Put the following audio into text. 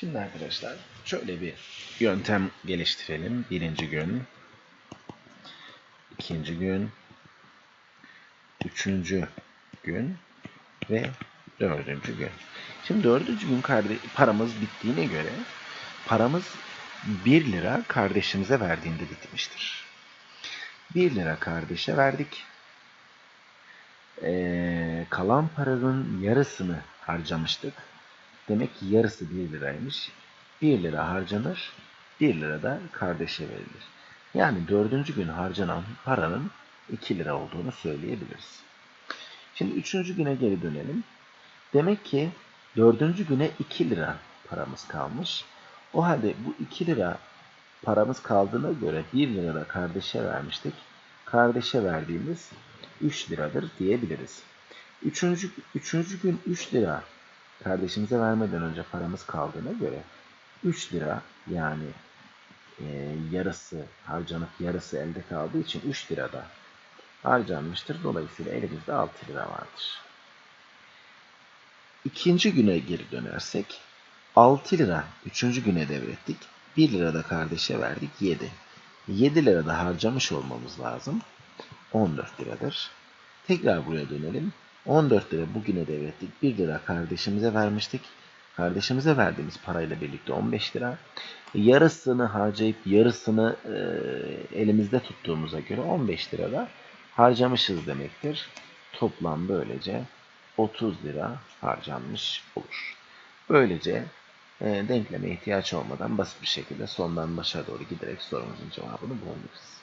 Şimdi arkadaşlar şöyle bir yöntem geliştirelim. Birinci gün, ikinci gün, üçüncü gün ve dördüncü gün. Şimdi dördüncü gün paramız bittiğine göre paramız 1 lira kardeşimize verdiğinde bitmiştir. 1 lira kardeşe verdik. Ee, kalan paranın yarısını harcamıştık. Demek ki yarısı 1 liraymış. 1 lira harcanır, 1 lira da kardeşe verilir. Yani dördüncü gün harcanan paranın 2 lira olduğunu söyleyebiliriz. Şimdi üçüncü güne geri dönelim. Demek ki dördüncü güne 2 lira paramız kalmış. O halde bu 2 lira paramız kaldığına göre 1 lira da kardeşe vermiştik. Kardeşe verdiğimiz 3 liradır diyebiliriz. Üçüncü, üçüncü gün 3 lira kardeşimize vermeden önce paramız kaldığına göre 3 lira yani e, yarısı harcanıp yarısı elde kaldığı için 3 lira da harcanmıştır. Dolayısıyla elimizde 6 lira vardır. İkinci güne geri dönersek 6 lira üçüncü güne devrettik. 1 lira da kardeşe verdik 7. 7 lira da harcamış olmamız lazım. 14 liradır. Tekrar buraya dönelim. 14 lira bugüne devrettik. 1 lira kardeşimize vermiştik. Kardeşimize verdiğimiz parayla birlikte 15 lira. Yarısını harcayıp yarısını e, elimizde tuttuğumuza göre 15 lira da harcamışız demektir. Toplam böylece 30 lira harcanmış olur. Böylece e, denkleme ihtiyaç olmadan basit bir şekilde sondan başa doğru giderek sorumuzun cevabını bulabiliriz.